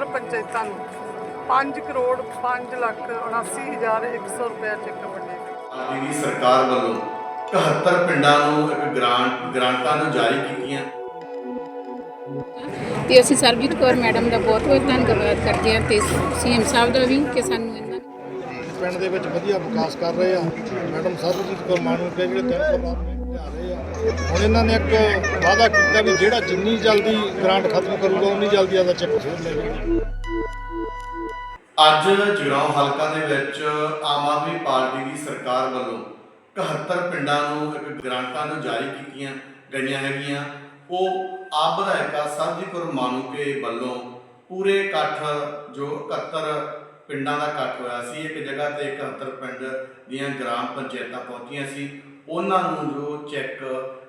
71 ਪੰਚਾਇਤਾਂ ਨੂੰ 5 ਕਰੋੜ 5 ਲੱਖ 79100 ਰੁਪਏ ਚੈੱਕ ਵੰਡੇ। ਦੀ ਸਰਕਾਰ ਵੱਲੋਂ 71 ਪਿੰਡਾਂ ਨੂੰ ਇੱਕ ਗ੍ਰਾਂਟ ਗ੍ਰਾਂਟਾਂ ਨੂੰ ਜਾਰੀ ਕੀਤੀਆਂ। ਤੇ ਅਸੀਂ ਸਰਬਜੀਤ ਕੌਰ ਮੈਡਮ ਦਾ ਬਹੁਤ ਬਹੁਤ ਧੰਨਵਾਦ ਕਰਦੇ ਹਾਂ ਤੇ ਸੀਐਮ ਸਾਹਿਬ ਦਾ ਵੀ ਕਿ ਸਾਨੂੰ ਇਹਨਾਂ ਪਿੰਡ ਦੇ ਵਿੱਚ ਵਧੀਆ ਵਿਕਾਸ ਕਰ ਰਹੇ ਆ। ਮੈਡਮ ਸਰਬਜੀਤ ਕੌਰ ਮਾਨੂ ਦੇ ਜਿਹੜੇ ਤਿੰਨ ਆ ਹੁਣ ਇਹਨਾਂ ਨੇ ਇੱਕ ਵਾਅਦਾ ਕੀਤਾ ਵੀ ਜਿਹੜਾ ਜਿੰਨੀ ਜਲਦੀ ਗ੍ਰਾਂਟ ਖਤਮ ਕਰੂਗਾ, ਉਨੀ ਜਲਦੀ ਆਦਾ ਚੈੱਕ ਫੇਰ ਲੈ ਜਾਊਗਾ। ਅੱਜ ਜਗਰਾਉਂ ਹਲਕਾ ਦੇ ਵਿੱਚ ਆਮ ਆਦਮੀ ਪਾਰਟੀ ਦੀ ਸਰਕਾਰ ਵੱਲੋਂ 71 ਪਿੰਡਾਂ ਨੂੰ ਇੱਕ ਗ੍ਰਾਂਟਾਂ ਨੂੰ ਜਾਰੀ ਕੀਤੀਆਂ ਗਈਆਂ ਹੈਗੀਆਂ। ਉਹ ਆਪ ਵਿਧਾਇਕਾ ਸਰਬਜੀਤ ਮਾਨੂਕੇ ਵੱਲੋਂ ਪੂਰੇ ਇਕੱਠ ਜੋ 71 ਪਿੰਡਾਂ ਦਾ ਇਕੱਠ ਹੋਇਆ ਸੀ, ਇੱਕ ਜਗ੍ਹਾ ਤੇ 71 ਪਿੰਡ ਦੀਆਂ ਗ੍ਰਾਮ ਪੰਚਾਇਤਾਂ ਪਹੁੰਚੀਆਂ ਸੀ। ਉਹਨਾਂ ਨੂੰ ਜੋ ਚੈੱਕ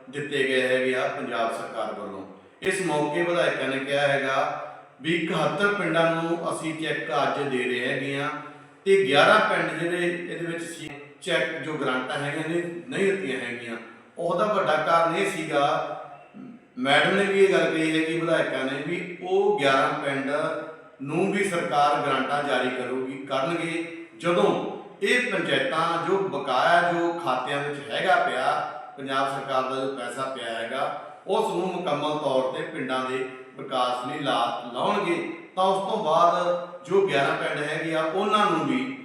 ਦਿੱਤੇ ਗਏ ਹੈਗੇ ਆ ਪੰਜਾਬ ਸਰਕਾਰ ਵੱਲੋਂ। ਇਸ ਮੌਕੇ ਵਿਧਾਇਕਾਂ ਨੇ ਕਿਹਾ ਹੈਗਾ ਵੀ 71 ਪਿੰਡਾਂ ਨੂੰ ਅਸੀਂ ਚੈੱਕ ਅੱਜ ਦੇ ਰਹੇ ਹੈਗੇ ਆ ਤੇ 11 ਪਿੰਡ ਜਿਹੜੇ ਇਹਦੇ ਵਿੱਚ ਸੀ, ਚੈੱਕ ਜੋ ਗ੍ਰਾਂਟਾਂ ਹੈਗੀਆਂ ਨੇ, ਨਹੀਂ ਦਿੱਤੀਆਂ ਹੈਗੀਆਂ। ਉਹਦਾ ਵੱਡਾ ਕਾਰਨ ਇਹ ਸੀਗਾ, ਮੈਡਮ ਨੇ ਵੀ ਇਹ ਗੱਲ ਕਹੀ ਹੈ ਕਿ ਵਿਧਾਇਕਾਂ ਨੇ ਵੀ ਉਹ 11 ਪਿੰਡ ਨੂੰ ਵੀ ਸਰਕਾਰ ਗ੍ਰਾਂਟਾਂ ਜਾਰੀ ਕਰੂਗੀ, ਕਰਨਗੇ ਜਦੋਂ ਇਹ ਪੰਚਾਇਤਾਂ ਜੋ ਬਕਾਇਆ ਜੋ ਖਾਤਿਆਂ ਵਿੱਚ ਹੈਗਾ ਪਿਆ, ਪੰਜਾਬ ਸਰਕਾਰ ਦਾ ਜੋ ਪੈਸਾ ਪਿਆ ਹੈਗਾ, ਉਸ ਨੂੰ ਮੁਕੰਮਲ ਤੌਰ ਤੇ ਪਿੰਡਾਂ ਦੇ ਵਿਕਾਸ ਲਈ ਲਾ ਲਾਉਣਗੇ, ਤਾਂ ਉਸ ਤੋਂ ਬਾਅਦ ਜੋ 11 ਪਿੰਡ ਹੈਗੇ ਆ, ਉਹਨਾਂ ਨੂੰ ਵੀ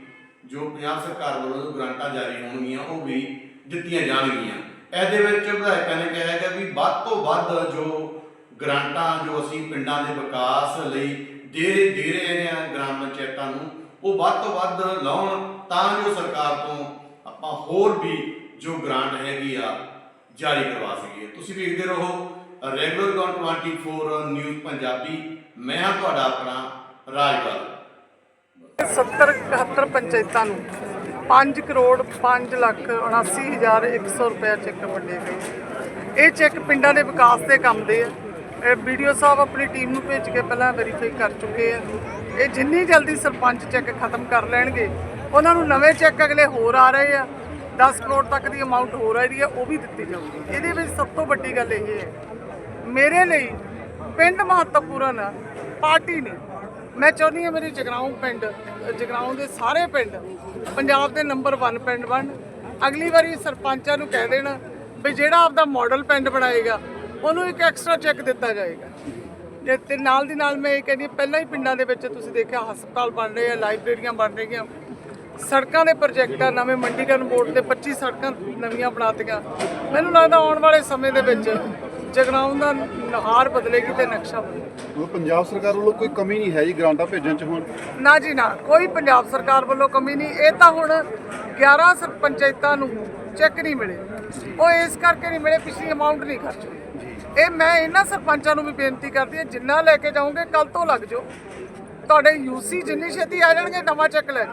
ਜੋ ਪੰਜਾਬ ਸਰਕਾਰ ਵੱਲੋਂ ਜੋ ਗ੍ਰਾਂਟਾਂ ਜਾਰੀ ਹੋਣਗੀਆਂ, ਉਹ ਵੀ ਦਿੱਤੀਆਂ ਜਾਣਗੀਆਂ। ਇਹਦੇ ਵਿੱਚ ਵਿਧਾਇਕਾਂ ਨੇ ਕਿਹਾ ਹੈਗਾ ਵੀ ਵੱਧ ਤੋਂ ਵੱਧ ਜੋ ਗ੍ਰਾਂਟਾਂ ਜੋ ਅਸੀਂ ਪਿੰਡਾਂ ਦੇ ਵਿਕਾਸ ਲਈ ਦੇ ਦੇ ਰਹੇ ਨੇ ਗ੍ਰਾਮ ਪੰਚਾਇਤਾਂ ਨੂੰ, ਉਹ ਵੱਧ ਤੋਂ ਵੱਧ ਲਾਉਣ ਤਾਂ ਜੋ ਸਰਕਾਰ ਤੋਂ ਆਪਾਂ ਹੋਰ ਵੀ ਜੋ ਗ੍ਰਾਂਟ ਹੈਗੀ ਆ, ਜਾਰੀ ਕਰਵਾ ਸਕੀਏ। ਤੁਸੀਂ ਵੇਖਦੇ ਰਹੋ ਰੈਗੂਲਰ ਗੌਨ 24 ਨਿਊਜ਼ ਪੰਜਾਬੀ। ਮੈਂ ਹਾਂ ਤੁਹਾਡਾ ਆਪਣਾ ਰਾਜਪਾਲ। 70 71 ਪੰਚਾਇਤਾਂ ਨੂੰ 5 ਕਰੋੜ 5 ਲੱਖ 79100 ਰੁਪਏ ਚੈੱਕ ਵੰਡੇ ਗਏ। ਇਹ ਚੈੱਕ ਪਿੰਡਾਂ ਦੇ ਵਿਕਾਸ ਦੇ ਕੰਮ ਦੇ ਆ। ਇਹ ਵੀਡੀਓ ਸਾਹਿਬ ਆਪਣੀ ਟੀਮ ਨੂੰ ਭੇਜ ਕੇ ਪਹਿਲਾਂ ਵੈਰੀਫਾਈ ਕਰ ਚੁੱਕੇ ਆ। ਇਹ ਜਿੰਨੀ ਜਲਦੀ ਸਰਪੰਚ ਚੈੱਕ ਖਤਮ ਕਰ ਲੈਣਗੇ ਉਹਨਾਂ ਨੂੰ ਨਵੇਂ ਚੈੱਕ ਅਗਲੇ ਹੋਰ ਆ ਰਹੇ ਆ। 10 ਕਰੋੜ ਤੱਕ ਦੀ ਅਮਾਉਂਟ ਹੋ ਰਹੀ ਹੈ, ਉਹ ਵੀ ਦਿੱਤੀ ਜਾਊਗੀ। ਇਹਦੇ ਵਿੱਚ ਸਭ ਤੋਂ ਵੱਡੀ ਗੱਲ ਇਹ ਹੈ, ਮੇਰੇ ਲਈ ਪਿੰਡ ਮਹੱਤਵਪੂਰਨ ਪਾਰਟੀ ਨੇ, ਮੈਂ ਚਾਹੁੰਦੀ ਹਾਂ ਮੇਰੇ ਜਗਰਾਉਂ ਪਿੰਡ, ਜਗਰਾਉਂ ਦੇ ਸਾਰੇ ਪਿੰਡ, ਪੰਜਾਬ ਦੇ ਨੰਬਰ 1 ਪਿੰਡ ਬਣ। ਅਗਲੀ ਵਾਰੀ ਸਰਪੰਚਾਂ ਨੂੰ ਕਹਿ ਦੇਣ ਵੀ ਜਿਹੜਾ ਆਪਦਾ ਮਾਡਲ ਪਿੰਡ ਬਣਾਏਗਾ, ਉਹਨੂੰ ਇੱਕ ਐਕਸਟਰਾ ਚੈੱਕ ਦਿੱਤਾ ਜਾਏਗਾ। ਜੇ ਤੇ ਨਾਲ ਦੀ ਨਾਲ ਮੈਂ ਇਹ ਕਹਿੰਦੀ ਪਹਿਲਾਂ ਹੀ ਪਿੰਡਾਂ ਦੇ ਵਿੱਚ ਤੁਸੀਂ ਦੇਖਿਆ, ਹਸਪਤਾਲ ਬਣ ਰਹੇ ਆ ਲਾਇਬ੍ਰੇਰੀਆਂ ਬਣ ਰਹੀਆਂ। ਸੜਕਾਂ ਦੇ ਪ੍ਰੋਜੈਕਟ ਆ ਨਵੇਂ ਮੰਡੀਕਰਨ ਬੋਰਡ ਤੇ 25 ਸੜਕਾਂ ਨਵੀਆਂ ਬਣਾਤੀਆਂ। ਮੈਨੂੰ ਲੱਗਦਾ ਆਉਣ ਵਾਲੇ ਸਮੇਂ ਦੇ ਵਿੱਚ ਜਗਰਾਉਂ ਦਾ ਨਹਾਰ ਬਦਲੇਗੀ ਤੇ ਨਕਸ਼ਾ ਬਦਲੇਗਾ ਉਹ ਪੰਜਾਬ ਸਰਕਾਰ ਵੱਲੋਂ ਕੋਈ ਕਮੀ ਨਹੀਂ ਹੈ ਜੀ ਗ੍ਰਾਂਟਾਂ ਭੇਜਣ ਚ ਹੁਣ? ਨਾ ਜੀ ਨਾ ਕੋਈ ਪੰਜਾਬ ਸਰਕਾਰ ਵੱਲੋਂ ਕਮੀ ਨਹੀਂ। ਇਹ ਤਾਂ ਹੁਣ 11 ਸਰ ਪੰਚਾਇਤਾਂ ਨੂੰ ਚੈੱਕ ਨਹੀਂ ਮਿਲੇ। ਉਹ ਇਸ ਕਰਕੇ ਨਹੀਂ ਮਿਲੇ ਪਿਛਲੀ ਅਮਾਉਂਟ ਨਹੀਂ ਖਰਚ ਇਹ ਮੈਂ ਇਹਨਾਂ ਸਰਪੰਚਾਂ ਨੂੰ ਵੀ ਬੇਨਤੀ ਕਰਦੀ ਹਾਂ ਜਿੰਨਾ ਲੈ ਕੇ ਜਾਓਗੇ ਕੱਲ ਤੋਂ ਲੱਗ ਜਾਓ। ਤੁਹਾਡੇ ਯੂਸੀ ਜਿੰਨੀ ਛੇਤੀ ਆ ਜਾਣਗੇ ਨਵਾਂ ਚੈੱਕ ਲੈ।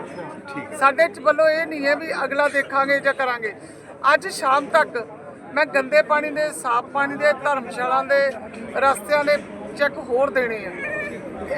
ਸਾਡੇ ਚ ਵੱਲੋਂ ਇਹ ਨਹੀਂ ਹੈ ਵੀ ਅਗਲਾ ਦੇਖਾਂਗੇ ਜਾਂ ਕਰਾਂਗੇ। ਅੱਜ ਸ਼ਾਮ ਤੱਕ ਮੈਂ ਗੰਦੇ ਪਾਣੀ ਦੇ ਸਾਫ਼ ਪਾਣੀ ਦੇ ਧਰਮਸ਼ਾਲਾ ਦੇ ਰਸਤਿਆਂ ਦੇ ਚੈੱਕ ਹੋਰ ਦੇਣੇ ਆ।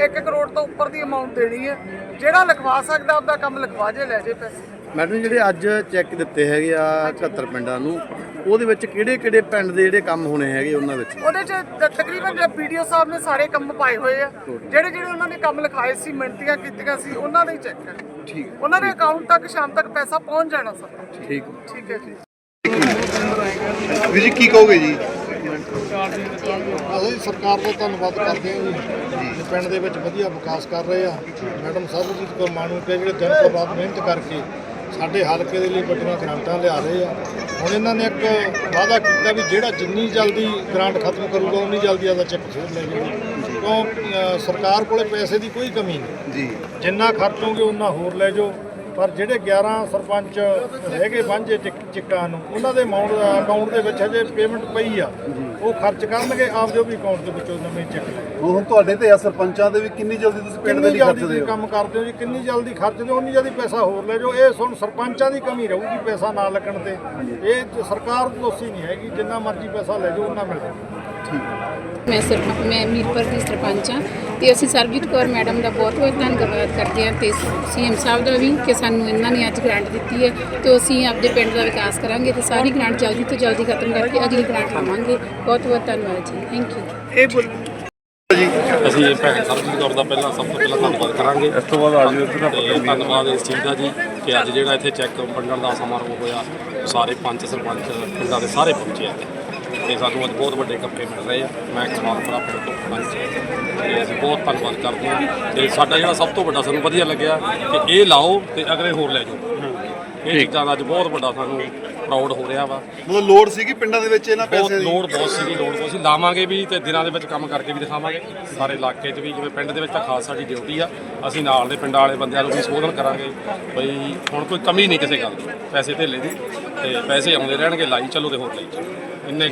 1 ਕਰੋੜ ਤੋਂ ਉੱਪਰ ਦੀ ਅਮਾਉਂਟ ਦੇਣੀ ਹੈ ਜਿਹੜਾ ਲਿਖਵਾ ਸਕਦਾ ਆਪਦਾ ਕੰਮ ਲਿਖਵਾ ਜੇ ਲੈ ਜੇ ਪੈਸੇ। ਮੈਡਮ ਜਿਹੜੇ ਅੱਜ ਚੈੱਕ ਦਿੱਤੇ ਹੈਗੇ ਆ 71 ਪਿੰਡਾਂ ਨੂੰ ਉਹਦੇ ਵਿੱਚ ਕਿਹੜੇ ਕਿਹੜੇ ਪਿੰਡ ਦੇ ਜਿਹੜੇ ਕੰਮ ਹੋਣੇ ਹੈਗੇ ਉਹਨਾਂ ਵਿੱਚ? ਉਹਦੇ ਚ ਤ- ਤਕਰੀਬਨ ਜੇ ਵੀਡੀਓ ਸਾਹਿਬ ਨੇ ਸਾਰੇ ਕੰਮ ਪਾਏ ਹੋਏ ਆ। ਜਿਹੜੇ ਜਿਹੜੇ ਉਹਨਾਂ ਨੇ ਕੰਮ ਲਿਖਾਏ ਸੀ ਮਿਹਨਤੀਆਂ ਕੀਤੀਆਂ ਸੀ ਉਹਨਾਂ ਦਾ ਹੀ ਚੈੱਕ ਹੈ ਠੀਕ। ਉਹਨਾਂ ਦੇ ਅਕਾਊਂਟ ਤੱਕ ਸ਼ਾਮ ਤੱਕ ਪੈਸਾ ਪਹੁੰਚ ਜਾਣਾ ਸਰ। ਠੀਕ। ਠੀਕ ਹੈ ਜੀ। ਵੀਰ ਜੀ ਕੀ ਕਹੋਗੇ ਜੀ? ਅਸੀਂ ਸਰਕਾਰ ਦਾ ਧੰਨਵਾਦ ਕਰਦੇ ਹਾਂ ਜੀ। ਪਿੰਡ ਦੇ ਵਿੱਚ ਵਧੀਆ ਵਿਕਾਸ ਕਰ ਰਹੇ ਆ। ਮੈਡਮ ਸਰਬਜੀਤ ਕੌਰ ਮਾਨੂ ਕੇ ਜਿਹੜੇ ਦਿਨ ਤੋਂ ਰਾਤ ਮਿਹਨਤ ਕਰਕੇ ਸਾਡੇ ਹਲਕੇ ਦੇ ਲਈ ਵੱਡੀਆਂ ਗ੍ਰਾਂਟਾਂ ਲਿਆ ਰਹੇ ਆ। ਹੁਣ ਇਹਨਾਂ ਨੇ ਇੱਕ ਵਾਅਦਾ ਕੀਤਾ ਵੀ ਜਿਹੜਾ ਜਿੰਨੀ ਜਲਦੀ ਗ੍ਰਾਂਟ ਖਤਮ ਕਰੂਗਾ ਉਨੀ ਜਲਦੀ ਆਦਾ ਚੈੱਕ ਫੇਰ ਲੈ ਜਾਊਗਾ। ਕਿਉਂ ਸਰਕਾਰ ਕੋਲੇ ਪੈਸੇ ਦੀ ਕੋਈ ਕਮੀ ਨਹੀਂ। ਜੀ। ਜਿੰਨਾ ਖਰਚੋਗੇ ਉਨਾ ਹੋਰ ਲੈ ਜਾਓ। ਪਰ ਜਿਹੜੇ 11 ਸਰਪੰਚ ਹੈਗੇ ਵਾਂਝੇ ਚਿੱਕ- ਨੂੰ ਉਹਨਾਂ ਦੇ ਅਮਾਉਂਟ ਅਕਾਊਂਟ ਦੇ ਵਿੱਚ ਹਜੇ ਪੇਮੈਂਟ ਪਈ ਆ। ਉਹ ਖਰਚ ਕਰਨਗੇ ਆਪਦੇ ਵੀ ਅਕਾਊਂਟ ਦੇ ਵਿੱਚੋਂ ਨਵੇਂ ਚੈੱਕ ਲੈ ਹੁਣ ਤੁਹਾਡੇ ਤੇ ਆ ਸਰਪੰਚਾਂ ਦੇ ਵੀ ਕਿੰਨੀ ਜਲਦੀ ਤੁਸੀਂ ਪਿੰਡ ਦੇ ਲਈ ਖਰਚਦੇ ਹੋ? ਕੰਮ ਕਰਦੇ ਹੋ ਜੀ ਕਿੰਨੀ ਜਲਦੀ ਖਰਚਦੇ ਹੋ ਉਨੀ ਜਲਦੀ ਪੈਸਾ ਹੋਰ ਲੈ ਜਾਓ। ਇਹ ਸੁਣ ਸਰਪੰਚਾਂ ਦੀ ਕਮੀ ਰਹੂਗੀ ਪੈਸਾ ਨਾ ਲੱਗਣ ਤੇ। ਇਹ ਸਰਕਾਰ ਦੋਸ਼ੀ ਨਹੀਂ ਹੈਗੀ ਜਿੰਨਾ ਮਰਜ਼ੀ ਪੈਸਾ ਲੈ ਜਾਓ ਉਹਨਾਂ ਮਿਲ ਜਾਊਗਾ ਮੈਂ ਸਰਪੰਚ ਮੈਂ ਮੀਰਪੁਰ ਦੀ ਸਰਪੰਚ ਹਾਂ। ਤੇ ਅਸੀਂ ਸਰਬਜੀਤ ਕੌਰ ਮੈਡਮ ਦਾ ਬਹੁਤ ਬਹੁਤ ਧੰਨਵਾਦ ਕਰਦੇ ਹਾਂ ਤੇ ਸੀਐਮ ਸਾਹਿਬ ਦਾ ਵੀ ਕਿ ਸਾਨੂੰ ਇਹਨਾਂ ਨੇ ਅੱਜ ਗ੍ਰਾਂਟ ਦਿੱਤੀ ਹੈ ਤੇ ਅਸੀਂ ਆਪਦੇ ਪਿੰਡ ਦਾ ਵਿਕਾਸ ਕਰਾਂਗੇ ਤੇ ਸਾਰੀ ਗ੍ਰਾਂਟ ਜਲਦੀ ਤੋਂ ਜਲਦੀ ਖਤਮ ਕਰਕੇ ਅਗਲੀ ਗ੍ਰਾਂਟ ਲਾਵਾਂਗੇ ਬਹੁਤ ਬਹੁਤ ਧੰਨਵਾਦ ਜੀ। ਥੈਂਕ ਯੂ ਇਹ ਬੋਲ ਅਸੀਂ ਇਹ ਭੈਣ ਸਰਬਜੀਤ ਕੌਰ ਦਾ ਪਹਿਲਾਂ ਸਭ ਤੋਂ ਪਹਿਲਾਂ ਧੰਨਵਾਦ ਕਰਾਂਗੇ। ਇਸ ਤੋਂ ਬਾਅਦ ਆਜੋ ਤੇ ਧੰਨਵਾਦ ਇਸ ਚੀਜ਼ ਦਾ ਜੀ ਕਿ ਅੱਜ ਜਿਹੜਾ ਇੱਥੇ ਚੈੱਕ ਵੰਡਣ ਦਾ ਸਮਾਰੋਹ ਹੋਇਆ ਸਾਰੇ ਪੰਚ ਸਰਪੰਚ ਪਿੰਡਾਂ ਦੇ ਸਾਰੇ ਪਹੁੰਚੇ ਆ ਤੇ ਸਾਨੂੰ ਅੱਜ ਬਹੁਤ ਵੱਡੇ ਕੱਪੜੇ ਮਿਲ ਰਹੇ ਆ। ਮੈਂ ਕਮਾਲ ਪ੍ਰਾਪਤ ਤੋਂ ਪੰਚ ਤੇ ਅਸੀਂ ਬਹੁਤ ਧੰਨਵਾਦ ਕਰਦੇ ਹਾਂ। ਤੇ ਸਾਡਾ ਜਿਹੜਾ ਸਭ ਤੋਂ ਵੱਡਾ ਸਾਨੂੰ ਵਧੀਆ ਲੱਗਿਆ ਕਿ ਇਹ ਲਾਓ ਤੇ ਅਗਲੇ ਹੋਰ ਲੈ ਜਾਓ। ਇਹ ਚੀਜ਼ਾਂ ਦਾ ਅੱਜ ਬਹੁਤ ਵੱਡਾ ਸਾਨੂੰ ਪ੍ਰਾਊਡ ਹੋ ਰਿਹਾ ਵਾ। ਮਤਲਬ ਲੋੜ ਸੀਗੀ ਪਿੰਡਾਂ ਦੇ ਵਿੱਚ ਇਹਨਾਂ ਬਹੁਤ ਪੈਸੇ ਦੀ? ਲੋੜ ਬਹੁਤ ਸੀਗੀ ਲੋੜ ਬਹੁਤ ਸੀ। ਲਾਵਾਂਗੇ ਵੀ ਤੇ ਦਿਨਾਂ ਦੇ ਵਿੱਚ ਕੰਮ ਕਰਕੇ ਵੀ ਦਿਖਾਵਾਂਗੇ। ਸਾਰੇ ਇਲਾਕੇ 'ਚ ਵੀ ਜਿਵੇਂ ਪਿੰਡ ਦੇ ਵਿੱਚ ਤਾਂ ਖਾਸ ਸਾਡੀ ਡਿਊਟੀ ਆ। ਅਸੀਂ ਨਾਲ ਦੇ ਪਿੰਡਾਂ ਵਾਲੇ ਬੰਦਿਆਂ ਨੂੰ ਵੀ ਸੰਬੋਧਨ ਕਰਾਂਗੇ। ਬਈ ਹੁਣ ਕੋਈ ਕਮੀ ਨਹੀਂ ਕਿਸੇ ਗੱਲ ਦੀ। ਪੈਸੇ ਧੇਲੇ ਦੀ। ਤੇ ਪੈਸੇ ਆਉਂਦੇ ਰਹਿਣਗੇ ਲਾਈ ਚੱਲੋ ਤੇ ਹੋਰ ਲਈ ਚੱਲੋ। ਇੰਨੇ